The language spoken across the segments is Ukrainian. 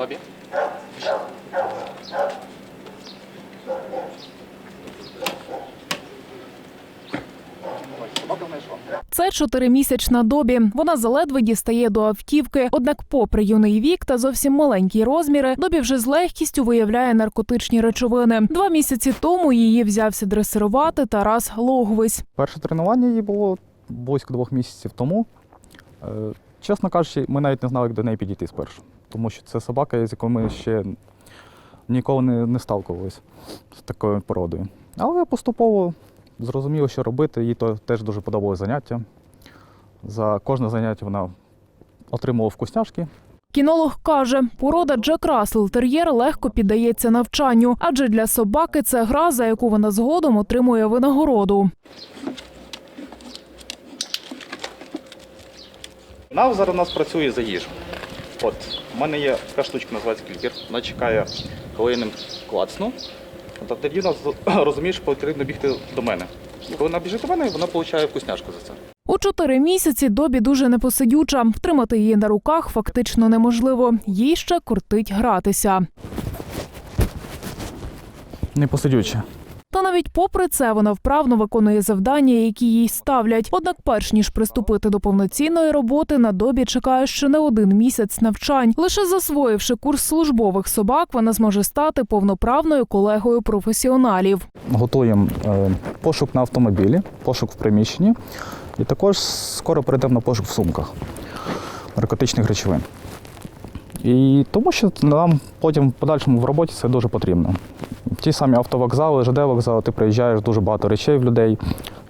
Ой. Це чотиримісячна добі. Вона заледве дістає до автівки. Однак, попри юний вік та зовсім маленькі розміри, добі вже з легкістю виявляє наркотичні речовини. Два місяці тому її взявся дресирувати Тарас Логвись. Перше тренування її було близько двох місяців тому. Е, Чесно кажучи, ми навіть не знали, як до неї підійти спершу. Тому що це собака, з якою ми ще ніколи не, не сталкувалися з такою породою. Але поступово зрозуміло, що робити. Їй то теж дуже подобалось заняття. За кожне заняття вона отримувала вкусняшки. Кінолог каже, порода Джек Рассел тер'єр легко піддається навчанню, адже для собаки це гра, за яку вона згодом отримує винагороду. Зараз у нас працює за їжу. От, у мене є така штучка, називається клікер. Вона чекає, коли я ним клацну. Та тоді вона розуміє, що потрібно бігти до мене. Коли вона біжить до мене, вона отримує вкусняшку за це. У чотири місяці добі дуже непосидюча. Втримати її на руках фактично неможливо. Їй ще кортить гратися. Не посидюче. Та навіть попри це вона вправно виконує завдання, які їй ставлять. Однак, перш ніж приступити до повноцінної роботи, на добі чекає ще не один місяць навчань. Лише засвоївши курс службових собак, вона зможе стати повноправною колегою професіоналів. Готуємо е, пошук на автомобілі, пошук в приміщенні. І також скоро перейдемо на пошук в сумках наркотичних речовин. І тому що нам потім в подальшому в роботі це дуже потрібно. Ті самі автовокзали, ЖД вокзали, ти приїжджаєш дуже багато речей в людей,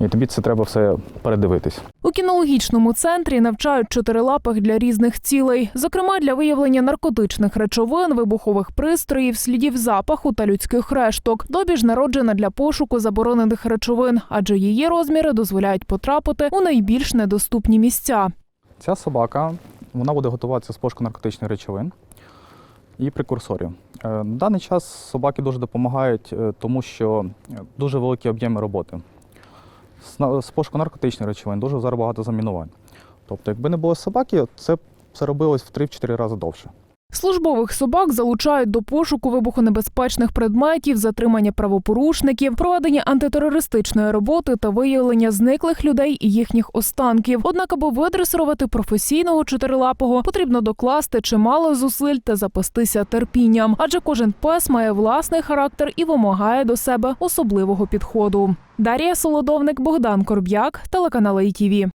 і тобі це треба все передивитись. У кінологічному центрі навчають чотирилапих для різних цілей, зокрема для виявлення наркотичних речовин, вибухових пристроїв, слідів запаху та людських решток. Добі ж народжена для пошуку заборонених речовин, адже її розміри дозволяють потрапити у найбільш недоступні місця. Ця собака вона буде готуватися з пошуку наркотичних речовин і прекурсорів. Е, На даний час собаки дуже допомагають, е, тому що е, дуже великі об'єми роботи. З пошуку наркотичних речовин дуже зараз багато замінувань. Тобто, якби не було собаки, це все робилось в 3-4 рази довше. Службових собак залучають до пошуку вибухонебезпечних предметів, затримання правопорушників, проведення антитерористичної роботи та виявлення зниклих людей і їхніх останків. Однак, аби видресирувати професійного чотирилапого, потрібно докласти чимало зусиль та запастися терпінням, адже кожен пес має власний характер і вимагає до себе особливого підходу. Дар'я Солодовник, Богдан Корб'як, телеканал ITV.